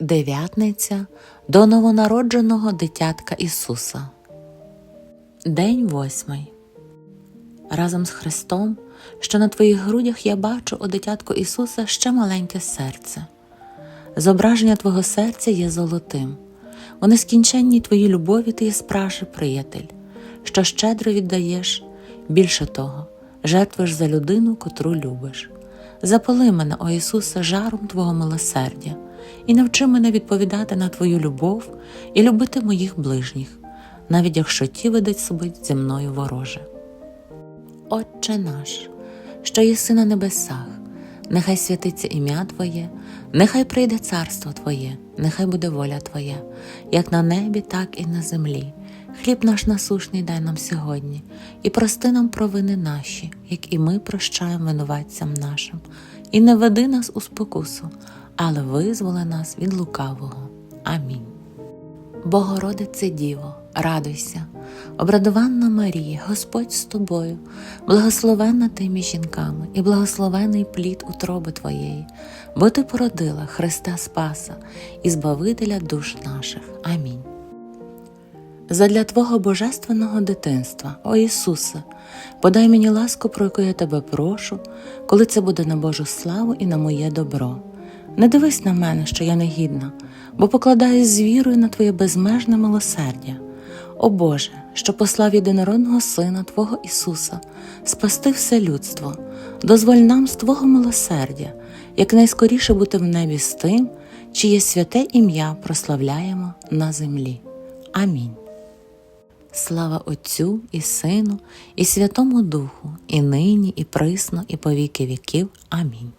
Дев'ятниця до новонародженого дитятка Ісуса. День восьмий. Разом з Христом, що на твоїх грудях я бачу у дитятку Ісуса ще маленьке серце. Зображення твого серця є золотим. У нескінченній твоїй любові ти є справжній приятель, що щедро віддаєш, більше того, жертвуєш за людину, котру любиш. Запали мене, о Ісусе, жаром Твого милосердя, і навчи мене відповідати на Твою любов і любити моїх ближніх, навіть якщо ті ведуть собі зі мною вороже. Отче наш, що єси на небесах, нехай святиться ім'я Твоє, нехай прийде царство Твоє, нехай буде воля Твоя, як на небі, так і на землі. Хліб наш насушний дай нам сьогодні, і прости нам провини наші, як і ми прощаємо винуватцям нашим, і не веди нас у спокусу, але визволи нас від лукавого. Амінь. Богородице Діво, радуйся, обрадованна Марія, Господь з тобою, благословенна ти між жінками, і благословений плід утроби Твоєї, бо ти породила Христа Спаса і Збавителя душ наших. Амінь. Задля Твого божественного дитинства, о Ісусе, подай мені ласку, про яку я тебе прошу, коли це буде на Божу славу і на моє добро. Не дивись на мене, що я негідна, бо покладаюсь з вірою на Твоє безмежне милосердя. О Боже, що послав єдинородного Сина Твого Ісуса, спасти все людство, дозволь нам з Твого милосердя, якнайскоріше бути в небі з тим, чиє святе ім'я прославляємо на землі. Амінь. Слава Отцю і Сину, і Святому Духу, і нині, і присно, і по віки віків. Амінь.